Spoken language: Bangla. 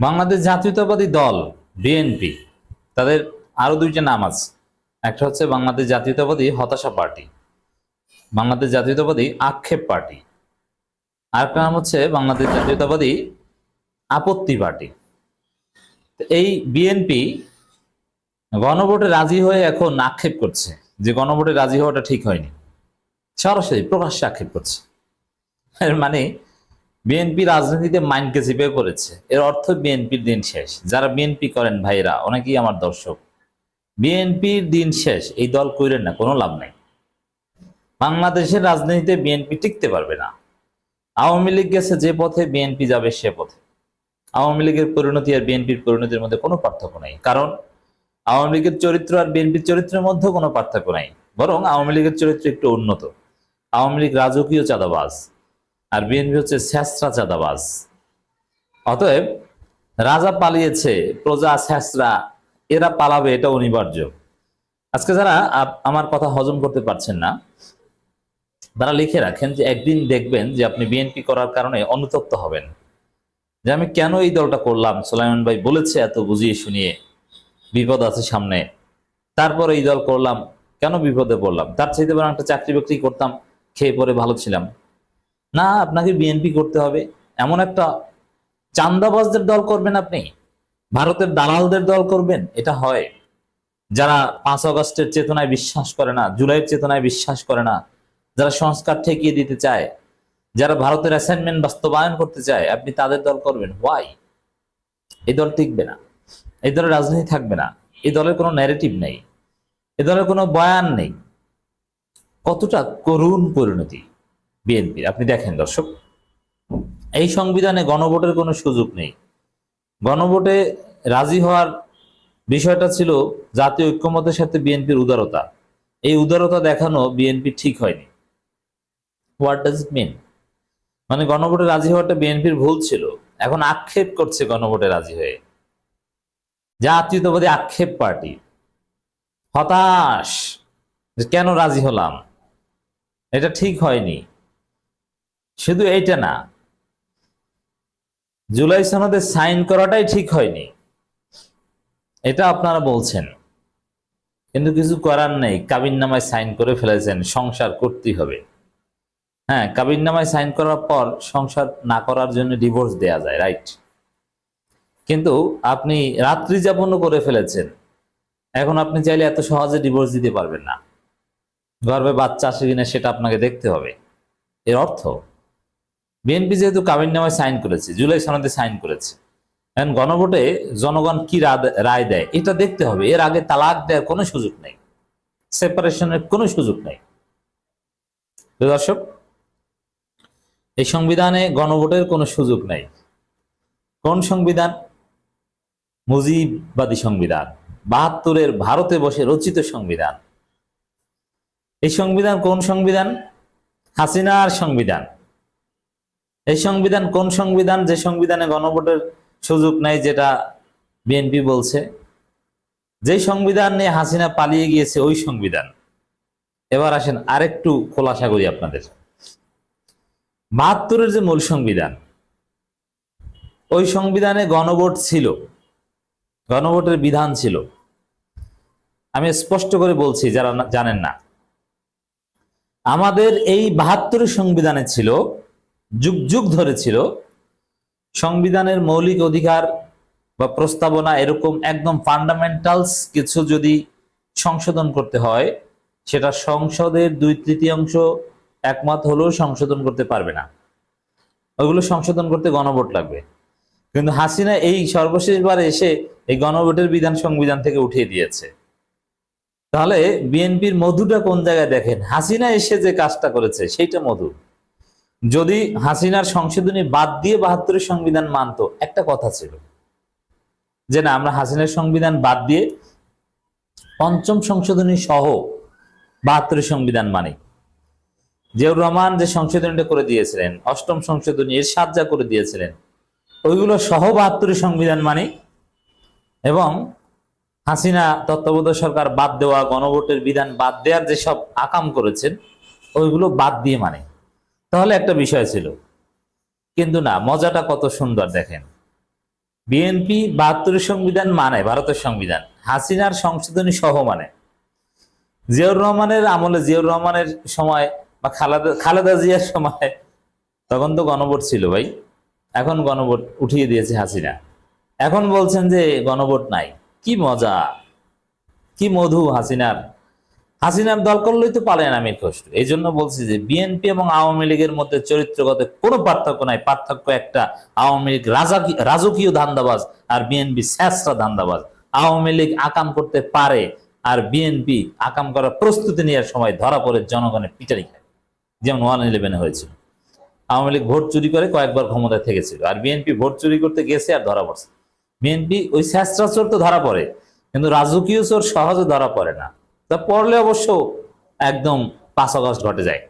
বাংলাদেশ জাতীয়তাবাদী দল বিএনপি তাদের আরও দুইটা নাম আছে। একটা হচ্ছে বাংলাদেশ জাতীয়তাবাদী হতাশা পার্টি, বাংলাদেশ জাতীয়তাবাদী আক্ষেপ পার্টি। আরেকটা নাম হচ্ছে বাংলাদেশ জাতীয়তাবাদী আপত্তি পার্টি। এই বিএনপি গণভোটে রাজি হয়ে এখন আক্ষেপ করছে, যে গণভোটে রাজি হওয়াটা ঠিক হয়নি। সরাসরি প্রকাশ্যে আক্ষেপ করছে। মানে বিএনপি রাজনীতিতে মাইন্ডকে চিপে করেছে এর অর্থ বিএনপির দিন শেষ। যারা বিএনপি করেন ভাইরা অনেকেই আমার দর্শক, বিএনপির দিন শেষ। এই দল কইরেন না, কোনো লাভ নাই। বাংলাদেশের রাজনীতিতে বিএনপি টিকতে পারবে না। আওয়ামী লীগ গেছে যে পথে, বিএনপি যাবে সে পথে। আওয়ামী লীগের পরিণতি আর বিএনপির পরিণতির মধ্যে কোনো পার্থক্য নাই। কারণ আওয়ামী লীগের চরিত্র আর বিএনপির চরিত্রের মধ্যে কোনো পার্থক্য নাই। বরং আওয়ামী লীগের চরিত্র একটু উন্নত। আওয়ামী লীগ রাজকীয় চাঁদাবাজ। আর বিএনপি হচ্ছে স্যাঁচরা চাঁদাবাজ। অতএব রাজা পালিয়েছে, প্রজা স্যাঁচরা এরা পালাবে এটা অনিবার্য। আজকে যারা আমার কথা হজম করতে পারছেন না, তারা লিখে রাখেন যে একদিন দেখবেন যে আপনি বিএনপি করার কারণে অনুতপ্ত হবেন। যে আমি কেন এই দলটা করলাম? সোলাইমান ভাই বলেছে এত বুঝিয়ে শুনিয়ে, বিপদ আছে সামনে। তারপর এই দল করলাম, কেন বিপদে পড়লাম? তার চাইতে বরং একটা চাকরি বাকরি করতাম, খেয়ে পরে ভালো ছিলাম। না, আপনাকে বিএনপি করতে হবে। এমন একটা চান্দাবাজদের দল করবেন আপনি। ভারতের দালালদের দল করবেন, এটা হয়। যারা পাঁচ আগস্টের চেতনায় বিশ্বাস করে না, জুলাইয়ের চেতনায় বিশ্বাস করে না, যারা সংস্কার ঠেকিয়ে দিতে চায়, যারা ভারতের অ্যাসাইনমেন্ট বাস্তবায়ন করতে চায়, আপনি তাদের দল করবেন। হোয়াই এই দল টিকবে না। এই দলের রাজনীতি থাকবে না। এই দলের কোনো ন্যারেটিভ নেই। এ দলের কোনো বয়ান নেই। কতটা করুণ পরিণতি। বিএনপির। আপনি দেখেন দর্শক, এই সংবিধানে গণভোটের কোনো সুযোগ নেই। গণভোটে রাজি হওয়ার বিষয়টা ছিল জাতীয় ঐক্যমতের সাথে বিএনপির উদারতা। এই উদারতা দেখানো বিএনপি ঠিক হয়নি। হোয়াট ডাজ ইট মিন মানে গণভোটে রাজি হওয়াটা বিএনপির ভুল ছিল। এখন আক্ষেপ করছে গণভোটে রাজি হয়ে। জাতীয়তাবাদী আক্ষেপ পার্টি। হতাশ কেন রাজি হলাম? এটা ঠিক হয়নি। শুধু এইটা না, জুলাই সনদে সাইন করাটাই ঠিক হয়নি। এটা আপনারা বলছেন, কিন্তু কিছু করার নেই। কাবিন নামায় সাইন করে ফেলেছেন, সংসার করতেই হবে। হ্যাঁ কাবিন নামায় সাইন করার পর সংসার না করার জন্য ডিভোর্স দেয়া যায় রাইট কিন্তু আপনি রাত্রি যাপনও করে ফেলেছেন। এখন আপনি চাইলে এত সহজে ডিভোর্স দিতে পারবেন না। গর্ভে বাচ্চা আসে কিনা সেটা আপনাকে দেখতে হবে। এর অর্থ? বিএনপি যেহেতু কাবিন নামায় সাইন করেছে, জুলাই সনদে সাইন করেছে, এখন গণভোটে জনগণ কি রায় দেয়, এটা দেখতে হবে। এর আগে তালাক দেওয়ার কোনো সুযোগ নেই, সেপারেশনের কোনো সুযোগ নেই। দর্শক, এই সংবিধানে গণভোটের কোনো সুযোগ নেই। কোন সংবিধান? মুজিববাদী সংবিধান, বাহাত্তরের ভারতে বসে রচিত সংবিধান। এই সংবিধান কোন সংবিধান? হাসিনার সংবিধান। এই সংবিধান কোন সংবিধান? যে সংবিধানে গণভোটের সুযোগ নেই যেটা বিএনপি বলছে। যে সংবিধান নিয়ে হাসিনা পালিয়ে গিয়েছে, ওই সংবিধান। এবার আসেন আরেকটু খোলাসা করি আপনাদের। বাহাত্তরের যে মূল সংবিধান, ওই সংবিধানে গণভোট ছিল, গণভোটের বিধান ছিল। আমি স্পষ্ট করে বলছি, যারা জানেন না। আমাদের এই বাহাত্তরের সংবিধানে ছিল যুগ যুগ ধরে ছিল, সংবিধানের মৌলিক অধিকার বা প্রস্তাবনা এরকম একদম ফান্ডামেন্টালস কিছু যদি সংশোধন করতে হয়, সেটা সংসদের দুই তৃতীয়াংশ একমত হলেও সংশোধন করতে পারবে না। ওইগুলো সংশোধন করতে গণভোট লাগবে। কিন্তু হাসিনা এই সর্বশেষবার এসে এই গণভোটের বিধান সংবিধান থেকে উঠিয়ে দিয়েছে। তাহলে বিএনপির মধুটা কোন জায়গায় দেখেন? হাসিনা এসে যে কাজটা করেছে, সেইটা মধু। যদি হাসিনার সংশোধনী বাদ দিয়ে বাহাত্তরের সংবিধান মানতো, একটা কথা ছিল যে না, আমরা হাসিনার সংবিধান বাদ দিয়ে পঞ্চম সংশোধনী সহ বাহাত্তরের সংবিধান মানি। জিয়াউর রহমান যে সংশোধনীটা করে দিয়েছিলেন, অষ্টম সংশোধনী এর সাজ্জা করে দিয়েছিলেন, ওইগুলো সহ বাহাত্তরের সংবিধান মানি এবং হাসিনা তত্ত্বাবধায়ক সরকার বাদ দেওয়া, গণভোটের বিধান বাদ দেওয়ার যেসব আকাম করেছেন, ওইগুলো বাদ দিয়ে মানে। তাহলে একটা বিষয় ছিল। কিন্তু না, মজাটা কত সুন্দর দেখেন। বিএনপি বাহাত্তরের সংবিধান মানে ভারতের সংবিধান। হাসিনার সংশোধনী সহ মানে। জিয়াউর রহমানের আমলে, জিয়াউর রহমানের সময় বা খালেদা খালেদা জিয়ার সময় তখন তো গণভোট ছিল ভাই। এখন গণভোট উঠিয়ে দিয়েছে হাসিনা। এখন বলছেন যে গণভোট নাই। কি মজা, কি মধু হাসিনার। হাসিনার দল করলেই তো পালেন আমির খসরু। এই জন্য বলছি যে বিএনপি এবং আওয়ামী লীগের মধ্যে চরিত্রগত কোনো পার্থক্য নাই। পার্থক্য একটা আওয়ামী লীগ রাজা- রাজকীয় ধান্দাবাজ আর বিএনপি স্যাসরা ধান্দাবাজ। আওয়ামী লীগ আকাম করতে পারে আর বিএনপি আকাম করার প্রস্তুতি নেওয়ার সময় ধরা পড়ে জনগণের পিটারি খায়। যেমন ওয়ান ইলেভেনে হয়েছিল। আওয়ামী লীগ ভোট চুরি করে কয়েকবার ক্ষমতায় থেকেছিল। আর বিএনপি ভোট চুরি করতে গেছে আর ধরা পড়ছে। বিএনপি ওই স্যাসরা চোর তো ধরা পড়ে, কিন্তু রাজকীয় চোর সহজে ধরা পড়ে না। তা পড়লে অবশ্য একদম পাঁচ অগস্ট ঘটে যায়।